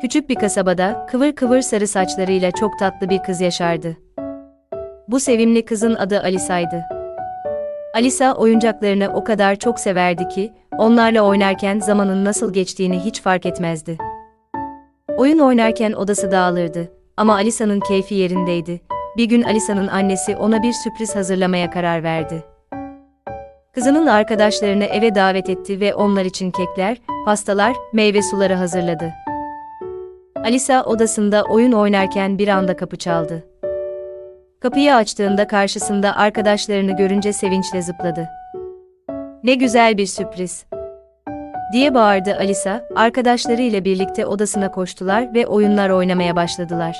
Küçük bir kasabada kıvır kıvır sarı saçlarıyla çok tatlı bir kız yaşardı. Bu sevimli kızın adı Alisa'ydı. Alisa oyuncaklarını o kadar çok severdi ki, onlarla oynarken zamanın nasıl geçtiğini hiç fark etmezdi. Oyun oynarken odası dağılırdı ama Alisa'nın keyfi yerindeydi. Bir gün Alisa'nın annesi ona bir sürpriz hazırlamaya karar verdi. Kızının arkadaşlarını eve davet etti ve onlar için kekler, pastalar, meyve suları hazırladı. Alisa odasında oyun oynarken bir anda kapı çaldı. Kapıyı açtığında karşısında arkadaşlarını görünce sevinçle zıpladı. Ne güzel bir sürpriz. diye bağırdı Alisa, arkadaşlarıyla birlikte odasına koştular ve oyunlar oynamaya başladılar.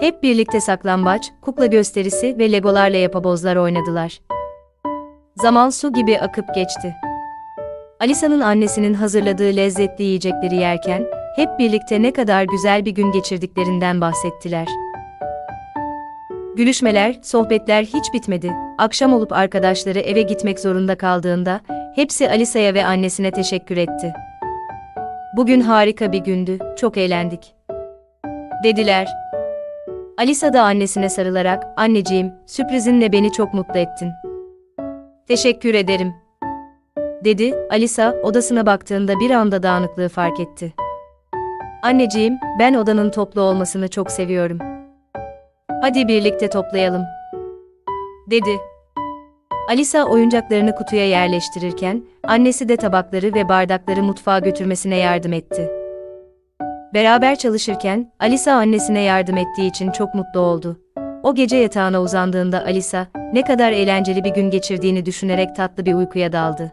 Hep birlikte saklambaç, kukla gösterisi ve legolarla yapabozlar oynadılar. Zaman su gibi akıp geçti. Alisa'nın annesinin hazırladığı lezzetli yiyecekleri yerken, hep birlikte ne kadar güzel bir gün geçirdiklerinden bahsettiler. Gülüşmeler, sohbetler hiç bitmedi. Akşam olup arkadaşları eve gitmek zorunda kaldığında, hepsi Alisa'ya ve annesine teşekkür etti. Bugün harika bir gündü, çok eğlendik. Dediler. Alisa da annesine sarılarak, anneciğim, sürprizinle beni çok mutlu ettin. Teşekkür ederim. Dedi, Alisa, odasına baktığında bir anda dağınıklığı fark etti. Anneciğim, ben odanın toplu olmasını çok seviyorum. Hadi birlikte toplayalım. Dedi. Alisa oyuncaklarını kutuya yerleştirirken, annesi de tabakları ve bardakları mutfağa götürmesine yardım etti. Beraber çalışırken, Alisa annesine yardım ettiği için çok mutlu oldu. O gece yatağına uzandığında Alisa, ne kadar eğlenceli bir gün geçirdiğini düşünerek tatlı bir uykuya daldı.